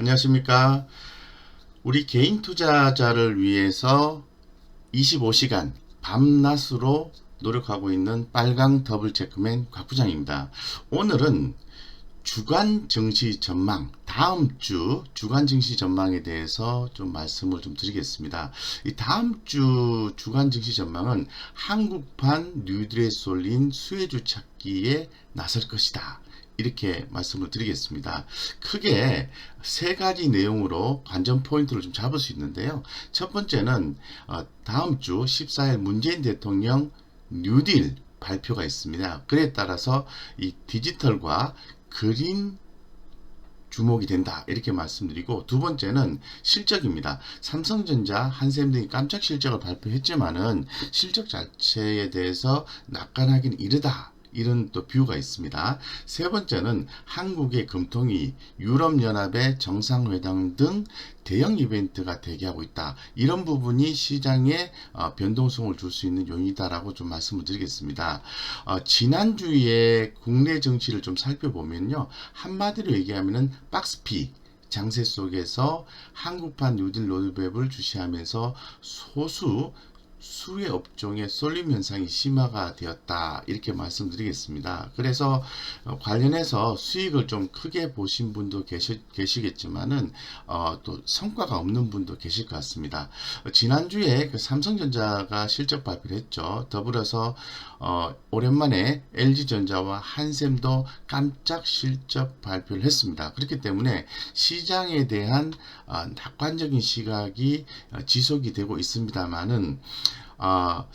안녕하십니까. 우리 개인 투자자를 위해서 25시간 밤낮으로 노력하고 있는 빨강 더블 체크맨 곽 부장입니다. 오늘은 주간 증시 전망, 다음 주 주간 증시 전망에 대해서 좀 말씀을 좀 드리겠습니다. 이 다음 주 주간 증시 전망은 한국판 쏠린 수혜주 찾기에 나설 것이다. 이렇게 말씀을 드리겠습니다. 크게 세 가지 내용으로 관전 포인트를 좀 잡을 수 있는데요. 첫 번째는 어, 다음 주 14일 문재인 대통령 뉴딜 발표가 있습니다. 그에 따라서 이 디지털과 그린 주목이 된다 이렇게 말씀드리고 두 번째는 실적입니다. 삼성전자, 한샘 등이 깜짝 실적을 발표했지만은 실적 자체에 대해서 낙관하기는 이르다 이런 또 뷰가 있습니다. 세 번째는 한국의 금통위, 유럽연합의 정상회담 등 대형 이벤트가 대기하고 있다. 이런 부분이 시장에 어, 변동성을 줄 수 있는 요인이다라고 좀 말씀을 드리겠습니다. 어, 지난주에 국내 정치를 좀 살펴보면요. 한마디로 얘기하면은 박스피, 장세 속에서 한국판 뉴딜 로드맵을 주시하면서 소수 수혜 업종의 쏠림 현상이 심화가 되었다 이렇게 말씀드리겠습니다. 그래서 어, 관련해서 수익을 좀 크게 보신 분도 계시, 계시겠지만은 어, 또 성과가 없는 분도 계실 것 같습니다. 어, 지난주에 그 삼성전자가 실적 발표를 했죠. 더불어서 어, 오랜만에 LG전자와 한샘도 깜짝 실적 발표를 했습니다. 그렇기 때문에 시장에 대한 어, 낙관적인 시각이 어, 지속이 되고 있습니다만은 아,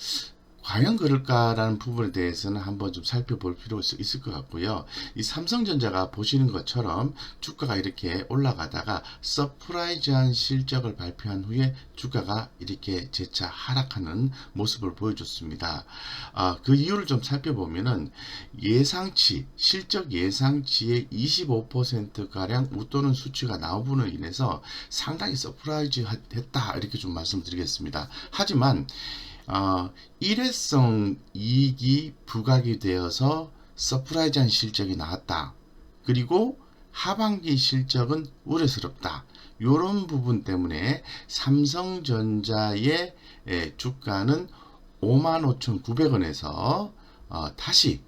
과연 그럴까라는 부분에 대해서는 한번 좀 살펴볼 필요가 있을 것 같고요. 이 삼성전자가 보시는 것처럼 주가가 이렇게 올라가다가 서프라이즈한 실적을 발표한 후에 주가가 이렇게 재차 하락하는 모습을 보여줬습니다. 아, 그 이유를 좀 살펴보면은 예상치, 실적 예상치의 25%가량 웃도는 수치가 나오므로 인해서 상당히 서프라이즈 했다. 이렇게 좀 말씀드리겠습니다. 하지만 어, 일회성 이익이 부각이 되어서 서프라이즈한 실적이 나왔다. 그리고 하반기 실적은 우려스럽다. 이런 부분 때문에 삼성전자의 주가는 55,900원에서 어, 다시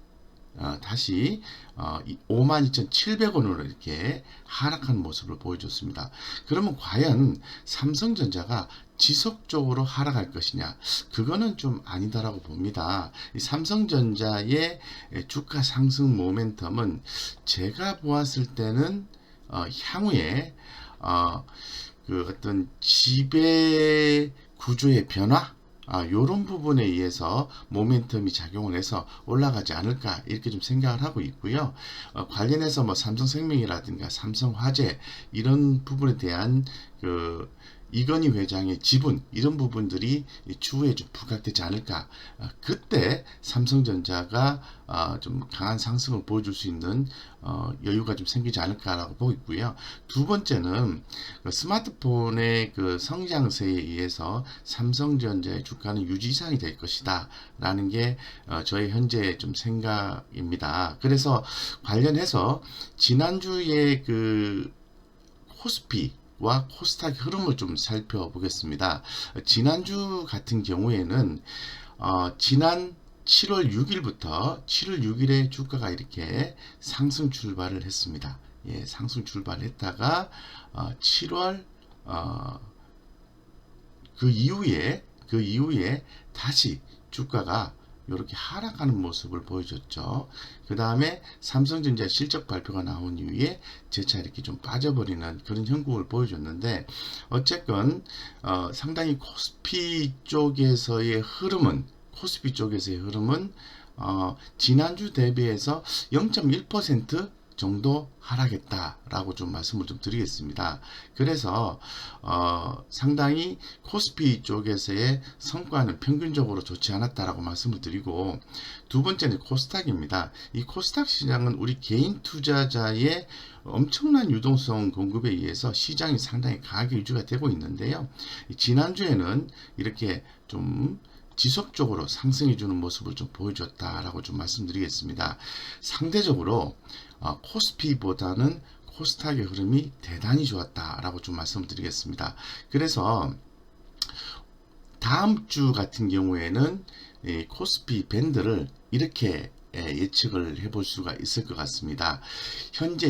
어, 다시 어, 52,700원으로 이렇게 하락한 모습을 보여줬습니다. 그러면 과연 삼성전자가 지속적으로 하락할 것이냐? 그거는 좀 아니다라고 봅니다. 이 삼성전자의 주가 상승 모멘텀은 제가 보았을 때는 어, 향후에 어, 그 어떤 지배 구조의 변화 아, 요런 부분에 의해서 모멘텀이 작용을 해서 올라가지 않을까 이렇게 좀 생각을 하고 있고요. 어, 관련해서 뭐 삼성생명이라든가 삼성화재 이런 부분에 대한 그 이건희 회장의 지분 이런 부분들이 추후에 좀 부각되지 않을까. 어, 그때 삼성전자가 어, 좀 강한 상승을 보여줄 수 있는 어, 여유가 좀 생기지 않을까라고 보고 있고요. 두 번째는 그 스마트폰의 그 성장세에 의해서 삼성전자의 주가는 유지 이상이 될 것이다 라는 게 저희 현재 좀 생각입니다. 그래서 관련해서 지난주에 그 코스피 와 코스닥 흐름을 좀 살펴보겠습니다. 지난주 같은 경우에는 어, 지난 7월 6일부터 7월 6일에 주가가 이렇게 상승 출발을 했습니다. 예, 상승 출발했다가 어, 7월 어, 그 이후에 그 이후에 다시 주가가 이렇게 하락하는 모습을 보여줬죠. 그 다음에 삼성전자 실적 발표가 나온 이후에 재차 이렇게 좀 빠져버리는 그런 형국을 보여줬는데 어쨌건 어, 상당히 코스피 쪽에서의 흐름은 코스피 쪽에서의 흐름은 어, 지난주 대비해서 0.1% 정도 하락했다라고 좀 말씀을 좀 드리겠습니다. 그래서 어, 상당히 코스피 쪽에서의 성과는 평균적으로 좋지 않았다라고 말씀을 드리고 두 번째는 코스닥입니다. 이 코스닥 시장은 우리 개인 투자자의 엄청난 유동성 공급에 의해서 시장이 상당히 강하게 유지가 되고 있는데요. 지난주에는 이렇게 좀 지속적으로 상승해 주는 모습을 좀 보여줬다라고 좀 말씀드리겠습니다. 상대적으로 어, 코스피보다는 코스닥의 흐름이 대단히 좋았다라고 좀 말씀드리겠습니다. 그래서 다음 주 같은 경우에는 이 코스피 밴드를 이렇게 예, 예측을 해볼 수가 있을 것 같습니다. 현재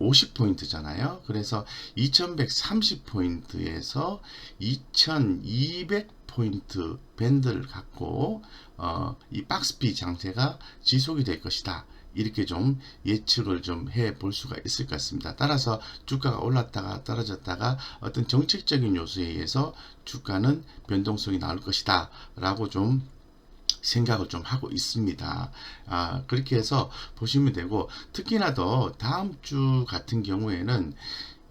2150포인트잖아요. 그래서 2130포인트에서 2200포인트 밴드를 갖고 어, 이 박스피 장세가 지속이 될 것이다. 이렇게 좀 예측을 좀 해 볼 수가 있을 것 같습니다. 따라서 주가가 올랐다가 떨어졌다가 어떤 정책적인 요소에 의해서 주가는 변동성이 나올 것이다. 라고 좀 생각을 좀 하고 있습니다. 아, 그렇게 해서 보시면 되고, 특히나 더 다음 주 같은 경우에는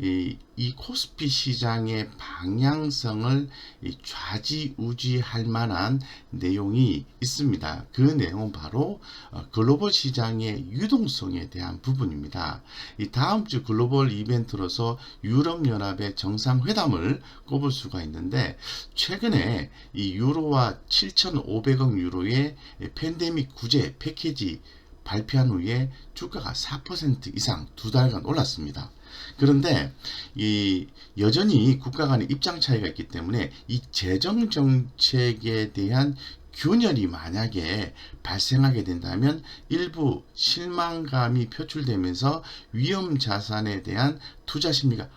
이, 이 코스피 시장의 방향성을 이 좌지우지할 만한 내용이 있습니다. 그 내용은 바로 어, 글로벌 시장의 유동성에 대한 부분입니다. 이 다음 주 글로벌 이벤트로서 유럽연합의 정상회담을 꼽을 수가 있는데 최근에 이 유로와 7,500억 유로의 팬데믹 구제 패키지 발표한 후에 주가가 4% 이상 두 달간 올랐습니다. 그런데 이 여전히 국가 간의 입장 차이가 있기 때문에 이 재정 정책에 대한 균열이 만약에 발생하게 된다면 일부 실망감이 표출되면서 위험 자산에 대한 투자 심리가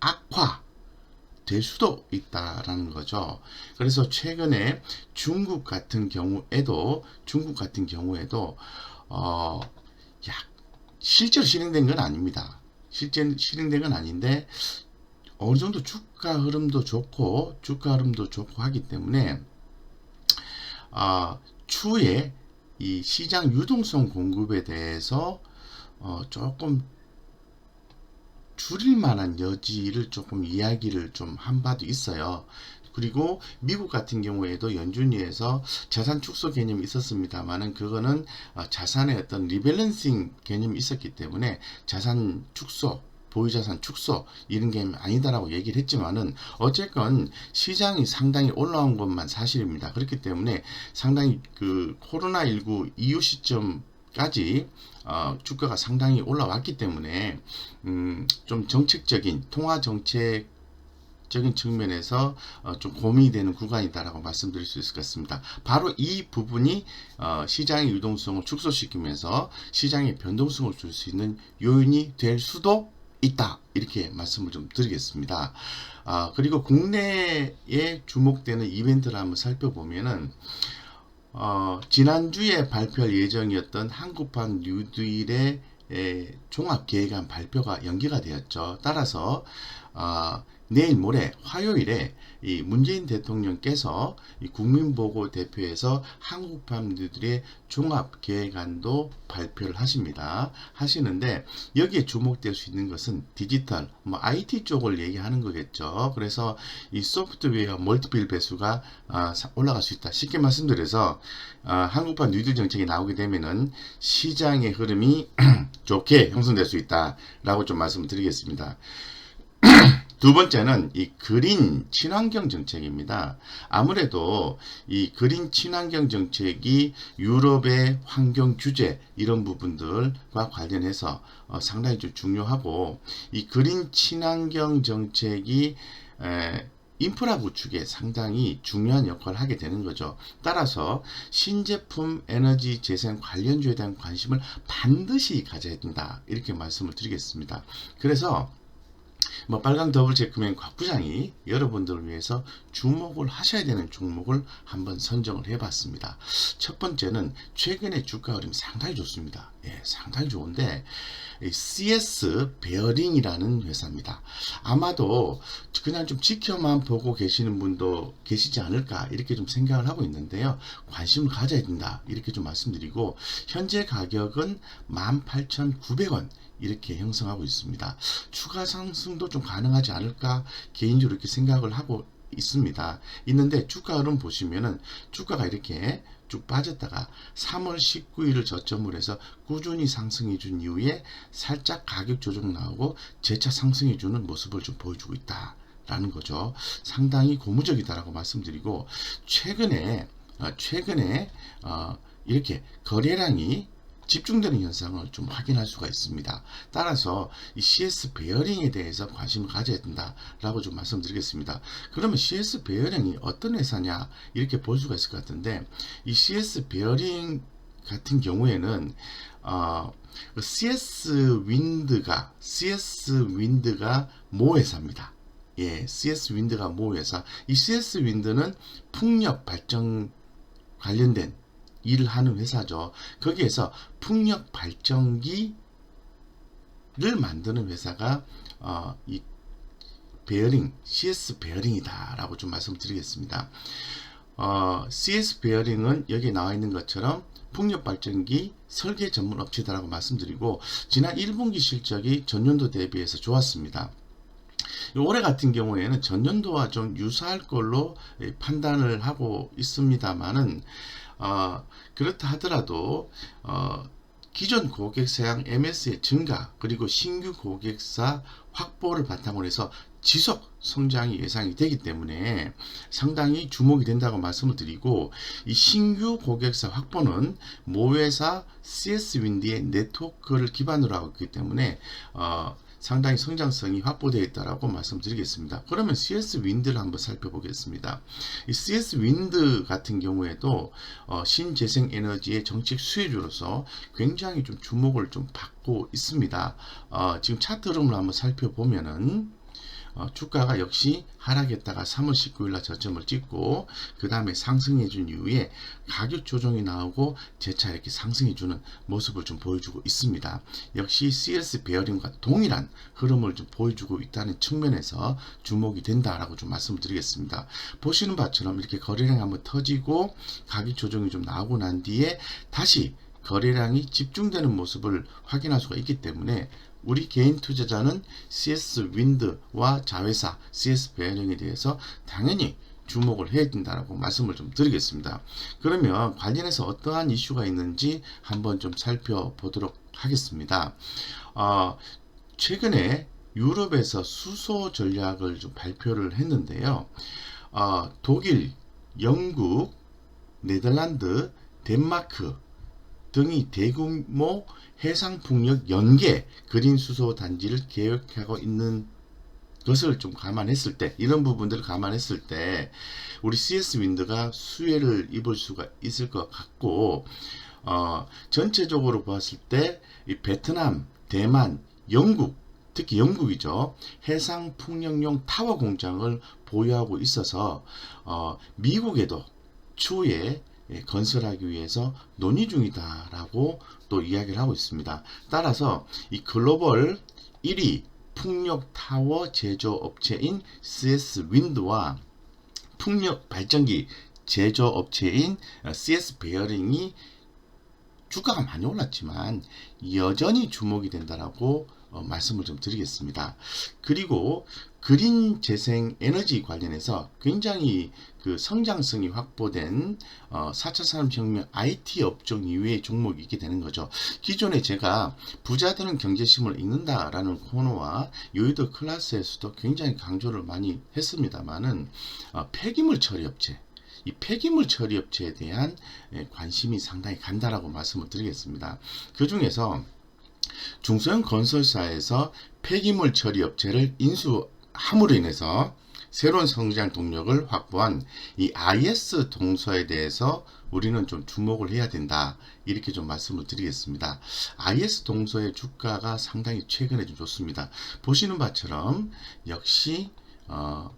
악화 될 수도 있다라는 거죠. 그래서 최근에 중국 같은 경우에도 중국 같은 경우에도 어, 약 실제로 실행된 건 아닙니다. 실제 실행된 건 아닌데 어느 정도 주가 흐름도 좋고 주가 흐름도 좋고 하기 때문에 아, 추후에 이 시장 유동성 공급에 대해서 어, 조금 줄일 만한 여지를 조금 이야기를 좀 한 바도 있어요. 그리고 미국 같은 경우에도 연준위에서 자산 축소 개념이 있었습니다만은 그거는 어, 자산의 어떤 리밸런싱 개념이 있었기 때문에 자산 축소 보유자산 축소 이런 게 아니다라고 얘기를 했지만은 어쨌건 시장이 상당히 올라온 것만 사실입니다. 그렇기 때문에 상당히 그 코로나19 이후 시점 까지 어, 주가가 상당히 올라왔기 때문에 음, 좀 정책적인 통화 정책 적인 측면에서 어, 좀 고민이 되는 구간이다라고 말씀드릴 수 있을 것 같습니다. 바로 이 부분이 어, 시장의 유동성을 축소시키면서 시장의 변동성을 줄 수 있는 요인이 될 수도 있다. 이렇게 말씀을 좀 드리겠습니다. 아, 그리고 국내에 주목되는 이벤트를 한번 살펴보면은 어, 지난주에 발표할 예정이었던 한국판 뉴딜의 종합 계획안 발표가 연기가 되었죠. 따라서 어, 내일 모레 화요일에 이 문재인 대통령께서 이 국민보고 대표에서 한국팜들의 종합계획안도 발표를 하십니다. 하시는데 여기에 주목될 수 있는 것은 디지털, 뭐 IT 쪽을 얘기하는 거겠죠. 그래서 이 소프트웨어 멀티필 배수가 아, 올라갈 수 있다. 쉽게 말씀드려서 아, 한국판 뉴딜 정책이 나오게 되면은 시장의 흐름이 좋게 형성될 수 있다라고 좀 말씀드리겠습니다. 두 번째는 이 그린 친환경 정책입니다. 아무래도 이 그린 친환경 정책이 유럽의 환경 규제 이런 부분들과 관련해서 어, 상당히 좀 중요하고 이 그린 친환경 정책이 에, 인프라 구축에 상당히 중요한 역할을 하게 되는 거죠. 따라서 신제품 에너지 재생 관련주에 대한 관심을 반드시 가져야 된다. 이렇게 말씀을 드리겠습니다. 그래서 뭐 빨강 더블 체크맨 곽 부장이 여러분들을 위해서 주목을 하셔야 되는 종목을 한번 선정을 해봤습니다. 첫 번째는 최근에 주가 흐름이 상당히 좋습니다. 예, 상당히 좋은데 CS 베어링이라는 회사입니다. 아마도 그냥 좀 지켜만 보고 계시는 분도 계시지 않을까 이렇게 좀 생각을 하고 있는데요. 관심을 가져야 된다 이렇게 좀 말씀드리고 현재 가격은 18,900원 이렇게 형성하고 있습니다. 추가 상승도 좀 가능하지 않을까 개인적으로 이렇게 생각을 하고 있습니다. 있는데 주가 흐름 보시면은 주가가 이렇게 쭉 빠졌다가 3월 19일을 저점으로 해서 꾸준히 상승해 준 이후에 살짝 가격 조정 나오고 재차 상승해 주는 모습을 좀 보여주고 있다. 라는 거죠. 상당히 고무적이다라고 말씀드리고 최근에 어, 최근에 어, 이렇게 거래량이 집중되는 현상을 좀 확인할 수가 있습니다. 따라서 이 CS 베어링에 대해서 관심을 가져야 된다라고 좀 말씀드리겠습니다. 그러면 CS 베어링이 어떤 회사냐 이렇게 볼 수가 있을 것 같은데 이 CS 베어링 같은 경우에는 어, 그 CS 윈드가 CS 윈드가 모 회사입니다. 예, CS 윈드가 모 회사. 이 CS 윈드는 풍력 발전 관련된 일을 하는 회사죠. 거기에서 풍력 발전기를 만드는 회사가 어, 이 베어링, CS 베어링이다라고 좀 말씀드리겠습니다. 어, CS 베어링은 여기 나와 있는 것처럼 풍력 발전기 설계 전문 업체다라고 말씀드리고 지난 1분기 실적이 전년도 대비해서 좋았습니다. 올해 같은 경우에는 전년도와 좀 유사할 걸로 예, 판단을 하고 있습니다만은 어, 그렇다 하더라도 어, 기존 고객 사양 MS의 증가 그리고 신규 고객사 확보를 바탕으로 해서 지속 성장이 예상이 되기 때문에 상당히 주목이 된다고 말씀을 드리고 이 신규 고객사 확보는 모회사 CS 윈디의 네트워크를 기반으로 하고 있기 때문에 어, 상당히 성장성이 확보되어 있다라고 말씀드리겠습니다. 그러면 CS 윈드를 한번 살펴보겠습니다. 이 CS 윈드 같은 경우에도 어, 신재생 에너지의 정책 수혜주로서 굉장히 좀 주목을 좀 받고 있습니다. 어, 지금 차트 흐름을 한번 살펴보면은 어, 주가가 역시 하락했다가 3월 19일 날 저점을 찍고 그 다음에 상승해 준 이후에 가격 조정이 나오고 재차 이렇게 상승해 주는 모습을 좀 보여주고 있습니다. 역시 CS 베어링과 동일한 흐름을 좀 보여주고 있다는 측면에서 주목이 된다라고 좀 말씀을 드리겠습니다. 보시는 바처럼 이렇게 거래량 한번 터지고 가격 조정이 좀 나오고 난 뒤에 다시 거래량이 집중되는 모습을 확인할 수가 있기 때문에 우리 개인 투자자는 CS 윈드와 자회사 CS 베어링에 대해서 당연히 주목을 해야 된다라고 말씀을 좀 드리겠습니다. 그러면 관련해서 어떠한 이슈가 있는지 한번 좀 살펴보도록 하겠습니다. 어, 최근에 유럽에서 수소 전략을 좀 발표를 했는데요. 어, 독일, 영국, 네덜란드, 덴마크 등이 대규모 해상풍력 연계 그린 수소 단지를 계획하고 있는 것을 좀 감안했을 때 이런 부분들을 감안했을 때 우리 CS 윈드가 수혜를 입을 수가 있을 것 같고 어, 전체적으로 봤을 때이 베트남, 대만, 영국 특히 영국이죠. 해상 풍력용 타워 공장을 보유하고 있어서 어, 미국에도 추후에 예, 건설하기 위해서 논의 중이다라고 또 이야기를 하고 있습니다. 따라서 이 글로벌 1위 풍력 타워 제조업체인 CS 윈드와 풍력 발전기 제조업체인 CS 베어링이 주가가 많이 올랐지만 여전히 주목이 된다라고 어, 말씀을 좀 드리겠습니다. 그리고 그린 재생 에너지 관련해서 굉장히 그 성장성이 확보된 어, 4차 산업혁명 IT 업종 이외의 종목이 있게 되는 거죠. 기존에 제가 부자들은 경제심을 읽는다라는 코너와 여의도 클래스에서도 굉장히 강조를 많이 했습니다만은 어, 폐기물 처리 업체 이 폐기물 처리 업체에 대한 예, 관심이 상당히 간다라고 말씀을 드리겠습니다. 그 중에서 중소형 건설사에서 폐기물 처리 업체를 인수함으로 인해서 새로운 성장 동력을 확보한 이 IS 동서에 대해서 우리는 좀 주목을 해야 된다. 이렇게 좀 말씀을 드리겠습니다. IS 동서의 주가가 상당히 최근에 좀 좋습니다. 보시는 바처럼 역시 어,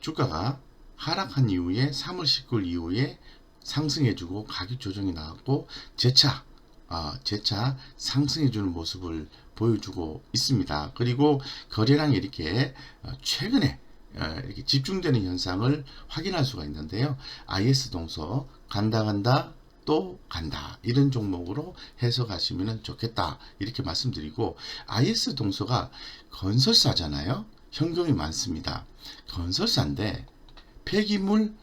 주가가 하락한 이후에 3월 19일 이후에 상승해주고 가격 조정이 나왔고 재차 어, 재차 상승해주는 모습을 보여주고 있습니다. 그리고 거래량이 이렇게 어, 최근에 어, 이렇게 집중되는 현상을 확인할 수가 있는데요. IS 동서 간다 간다 또 간다 이런 종목으로 해석하시면 좋겠다 이렇게 말씀드리고 IS 동서가 건설사잖아요. 현금이 많습니다. 건설사인데 폐기물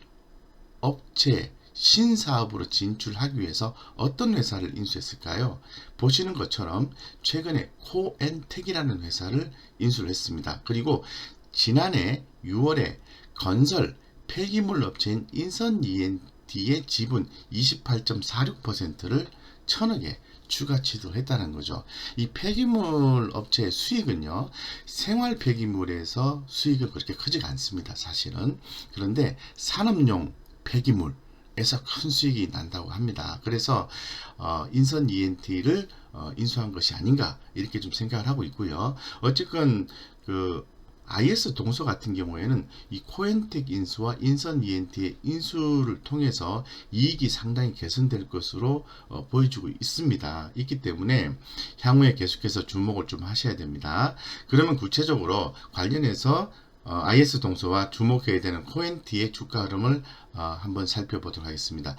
업체 신사업으로 진출하기 위해서 어떤 회사를 인수했을까요? 보시는 것처럼 최근에 코엔텍이라는 회사를 인수를 했습니다. 그리고 지난해 6월에 건설 폐기물 업체인 인선 ENT의 지분 28.46%를 천억에 추가 취득을 했다는 거죠. 이 폐기물 업체의 수익은요, 생활 폐기물에서 수익은 그렇게 크지가 않습니다. 사실은. 그런데 산업용 폐기물, 에서 큰 수익이 난다고 합니다. 그래서 어, 인선 ENT를 어, 인수한 것이 아닌가 이렇게 좀 생각을 하고 있고요. 어쨌건 그 IS 동서 같은 경우에는 이 코엔텍 인수와 인선 ENT의 인수를 통해서 이익이 상당히 개선될 것으로 어, 보여주고 있습니다. 있기 때문에 향후에 계속해서 주목을 좀 하셔야 됩니다. 그러면 구체적으로 관련해서 어, IS 동서와 주목해야 되는 코엔티의 주가 흐름을 어, 한번 살펴보도록 하겠습니다.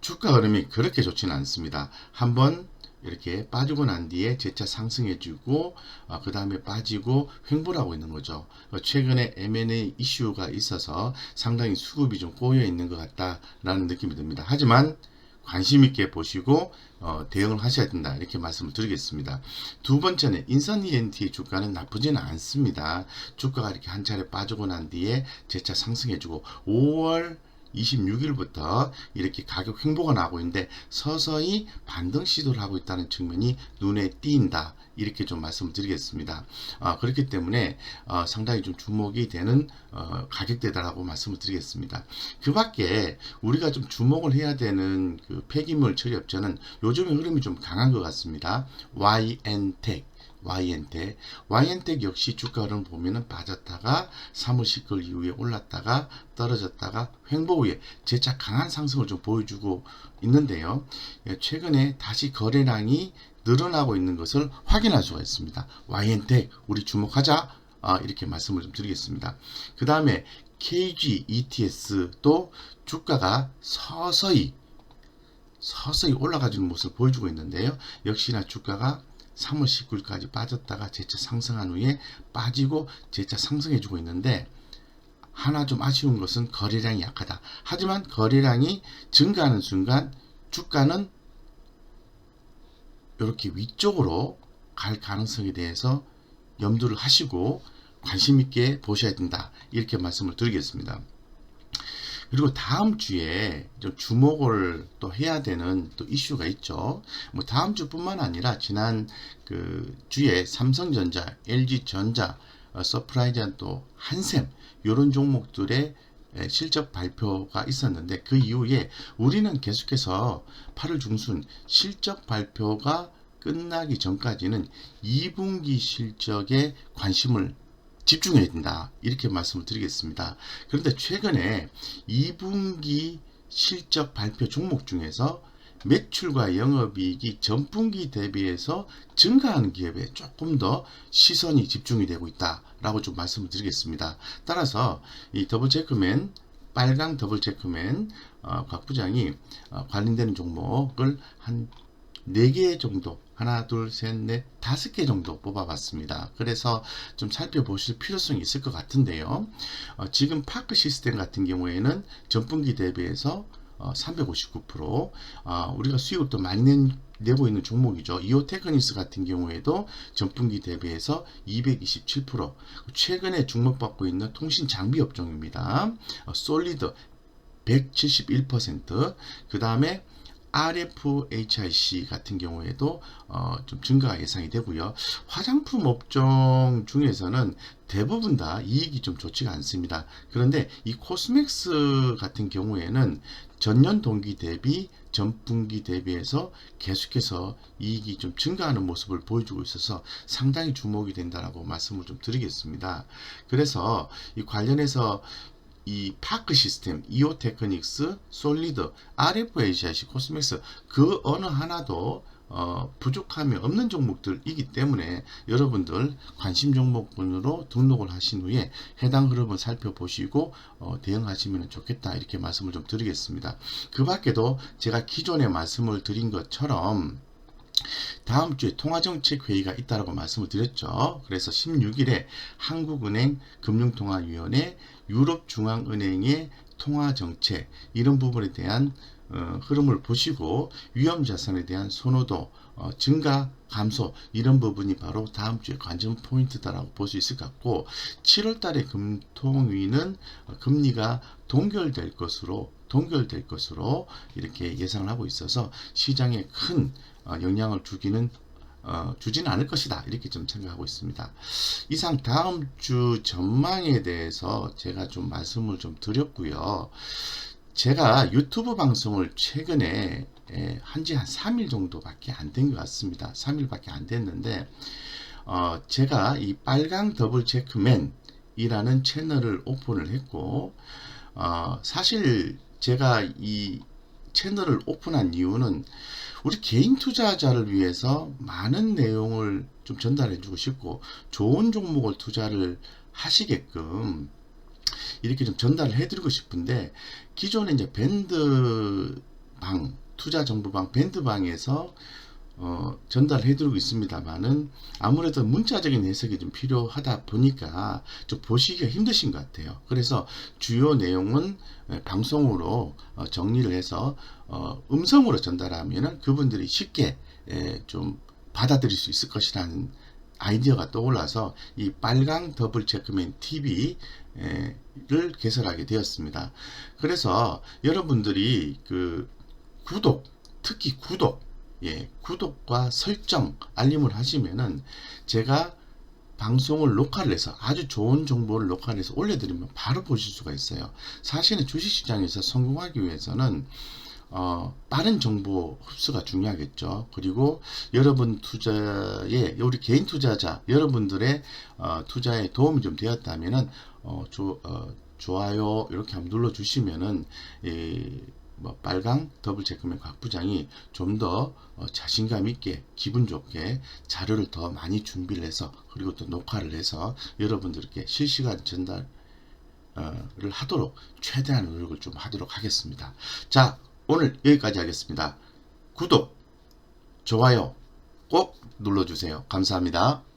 주가 흐름이 그렇게 좋지는 않습니다. 한번 이렇게 빠지고 난 뒤에 재차 상승해주고 어, 그 다음에 빠지고 횡보를 하고 있는 거죠. 어, 최근에 M&A 이슈가 있어서 상당히 수급이 좀 꼬여 있는 것 같다라는 느낌이 듭니다. 하지만 관심 있게 보시고 어, 대응을 하셔야 된다 이렇게 말씀을 드리겠습니다. 두 번째는 인선 ENT 주가는 나쁘지는 않습니다. 주가가 이렇게 한 차례 빠지고 난 뒤에 재차 상승해주고 5월 26일부터 이렇게 가격 횡보가 나고 있는데 서서히 반등 시도를 하고 있다는 측면이 눈에 띄인다. 이렇게 좀 말씀을 드리겠습니다. 어, 그렇기 때문에 어, 상당히 좀 주목이 되는 어, 가격대다라고 말씀을 드리겠습니다. 그 밖에 우리가 좀 주목을 해야 되는 그 폐기물 처리 업체는 요즘의 흐름이 좀 강한 것 같습니다. YN텍 YN텍. YN텍 역시 주가 흐름 보면은 빠졌다가 3월 10일 이후에 올랐다가 떨어졌다가 횡보 후에 재차 강한 상승을 좀 보여주고 있는데요. 예, 최근에 다시 거래량이 늘어나고 있는 것을 확인할 수가 있습니다. YN텍 우리 주목하자. 아, 이렇게 말씀을 좀 드리겠습니다. 그 다음에 KG ETS도 주가가 서서히 서서히 올라가주는 모습을 보여주고 있는데요. 역시나 주가가 3월 19일까지 빠졌다가 재차 상승한 후에 빠지고 재차 상승해주고 있는데 하나 좀 아쉬운 것은 거래량이 약하다. 하지만 거래량이 증가하는 순간 주가는 이렇게 위쪽으로 갈 가능성에 대해서 염두를 하시고 관심 있게 보셔야 된다. 이렇게 말씀을 드리겠습니다. 그리고 다음 주에 좀 주목을 또 해야 되는 또 이슈가 있죠. 뭐 다음 주뿐만 아니라 지난 그 주에 삼성전자, LG전자, 어, 서프라이즈한 또 한샘 이런 종목들의 실적 발표가 있었는데 그 이후에 우리는 계속해서 8월 중순 실적 발표가 끝나기 전까지는 2분기 실적에 관심을 집중해야 된다. 이렇게 말씀을 드리겠습니다. 그런데 최근에 2분기 실적 발표 종목 중에서 매출과 영업이익이 전분기 대비해서 증가하는 기업에 조금 더 시선이 집중이 되고 있다라고 좀 말씀을 드리겠습니다. 따라서 이 더블 체크맨 빨강 더블 체크맨 어, 곽 부장이 어, 관련되는 종목을 한 4개 정도 하나 둘 셋 넷 다섯 개 정도 뽑아봤습니다. 그래서 좀 살펴보실 필요성이 있을 것 같은데요. 어, 지금 파크 시스템 같은 경우에는 전분기 대비해서 어, 359% 어, 우리가 수익을 또 많이 낸, 내고 있는 종목이죠. 이오테크니스 같은 경우에도 전분기 대비해서 227% 최근에 주목받고 있는 통신 장비 업종입니다. 어, 솔리드 171%그 다음에 RFHIC 같은 경우에도 어, 좀 증가가 예상이 되고요. 화장품 업종 중에서는 대부분 다 이익이 좀 좋지가 않습니다. 그런데 이 코스맥스 같은 경우에는 전년 동기 대비 전분기 대비해서 계속해서 이익이 좀 증가하는 모습을 보여주고 있어서 상당히 주목이 된다라고 말씀을 좀 드리겠습니다. 그래서 이 관련해서 이 파크 시스템, 이오 테크닉스, 솔리드, RFACIC, 코스맥스 그 어느 하나도 어, 부족함이 없는 종목들이기 때문에 여러분들 관심 종목군으로 등록을 하신 후에 해당 흐름을 살펴보시고 어, 대응하시면 좋겠다 이렇게 말씀을 좀 드리겠습니다. 그 밖에도 제가 기존에 말씀을 드린 것처럼 다음 주에 통화정책 회의가 있다고 말씀을 드렸죠. 그래서 16일에 한국은행 금융통화위원회 유럽중앙은행의 통화정책 이런 부분에 대한 어, 흐름을 보시고 위험 자산에 대한 선호도 어, 증가 감소 이런 부분이 바로 다음 주에 관전 포인트다라고 볼 수 있을 것 같고 7월 달에 금통위는 어, 금리가 동결될 것으로 동결될 것으로 이렇게 예상을 하고 있어서 시장에 큰 어, 영향을 주기는 어, 주지는 않을 것이다 이렇게 좀 생각하고 있습니다. 이상 다음 주 전망에 대해서 제가 좀 말씀을 좀 드렸고요. 제가 유튜브 방송을 최근에 예, 한지 한 3일 정도밖에 안 된 것 같습니다. 3일밖에 안 됐는데 어, 제가 이 빨강 더블 체크맨이라는 채널을 오픈을 했고 어, 사실 제가 이 채널을 오픈한 이유는 우리 개인 투자자를 위해서 많은 내용을 좀 전달해 주고 싶고 좋은 종목을 투자를 하시게끔 이렇게 좀 전달을 해드리고 싶은데 기존에 이제 밴드방 투자 정보방 밴드방에서 어, 전달해드리고 있습니다만은 아무래도 문자적인 해석이 좀 필요하다 보니까 좀 보시기가 힘드신 것 같아요. 그래서 주요 내용은 에, 방송으로 어, 정리를 해서 어, 음성으로 전달하면은 그분들이 쉽게 에, 좀 받아들일 수 있을 것이라는 아이디어가 떠올라서 이 빨강 더블 체크맨 TV를 개설하게 되었습니다. 그래서 여러분들이 그 구독, 특히 구독, 예, 구독과 설정, 알림을 하시면은 제가 방송을 녹화를 해서 아주 좋은 정보를 녹화를 해서 올려드리면 바로 보실 수가 있어요. 사실은 주식시장에서 성공하기 위해서는 어, 빠른 정보 흡수가 중요하겠죠. 그리고 여러분 투자에 우리 개인 투자자 여러분들의 어, 투자에 도움이 좀 되었다면은 어, 조, 어, 좋아요 이렇게 한번 눌러 주시면은 이, 뭐 빨강 더블 체크맨 곽 부장이 좀더 어, 자신감 있게 기분 좋게 자료를 더 많이 준비를 해서 그리고 또 녹화를 해서 여러분들께 실시간 전달을 하도록 최대한 노력을 좀 하도록 하겠습니다. 자 오늘 여기까지 하겠습니다. 구독, 좋아요 꼭 눌러주세요. 감사합니다.